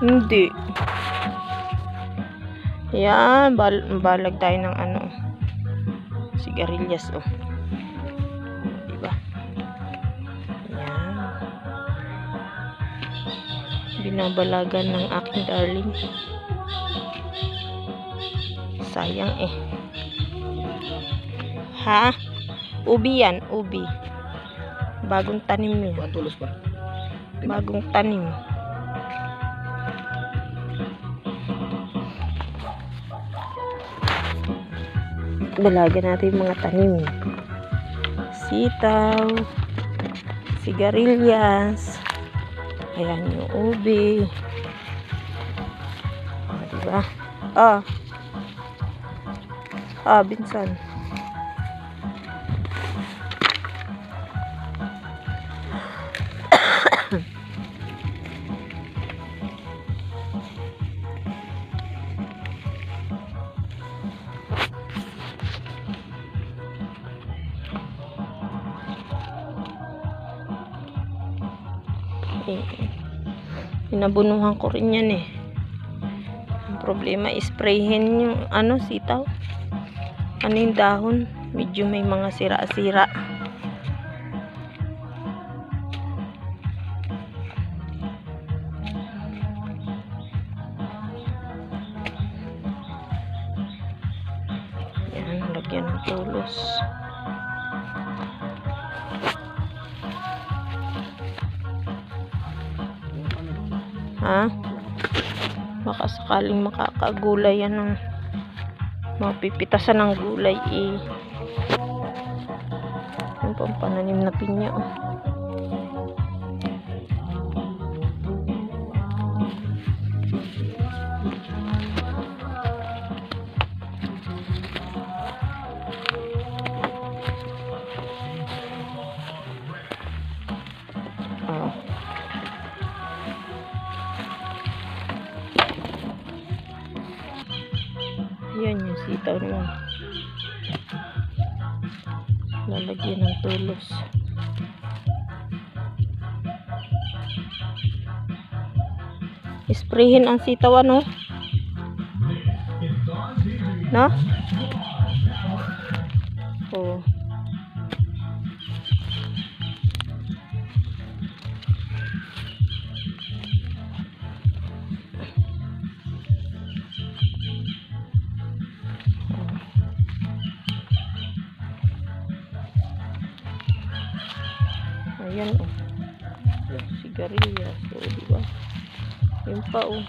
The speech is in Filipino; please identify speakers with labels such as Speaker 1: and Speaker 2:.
Speaker 1: Hindi. Yan, bal balag tayo ng ano. Sigarilyas, oh. Diba? Yan. Binabalagan ng aking darling. Sayang eh. Ha? Ubi yan, ubi. Bagong tanim
Speaker 2: pa.
Speaker 1: Bagong tanim. Dalaga natin yung mga tanim. Sitaw. Sigarilyas. Ayan yung ubi. O, diba? Ah. Ah, binsan. Eh, Inabunuhan ko rin yan eh. Ang problema, sprayhin yung ano, sitaw. Ano yung dahon? Medyo may mga sira-sira. Yan, lagyan ng tulos. Ha? Baka sakaling makakagulay yan ng mapipitasan ng gulay eh. Yung pampananim na pinya. oh. Yan yung sitaw naman. Lalagyan ng tulos. Sprayhin ang sitaw ano? No? Oo. Ayan oh. Sigarilyas. O, diba? Yun pa oh.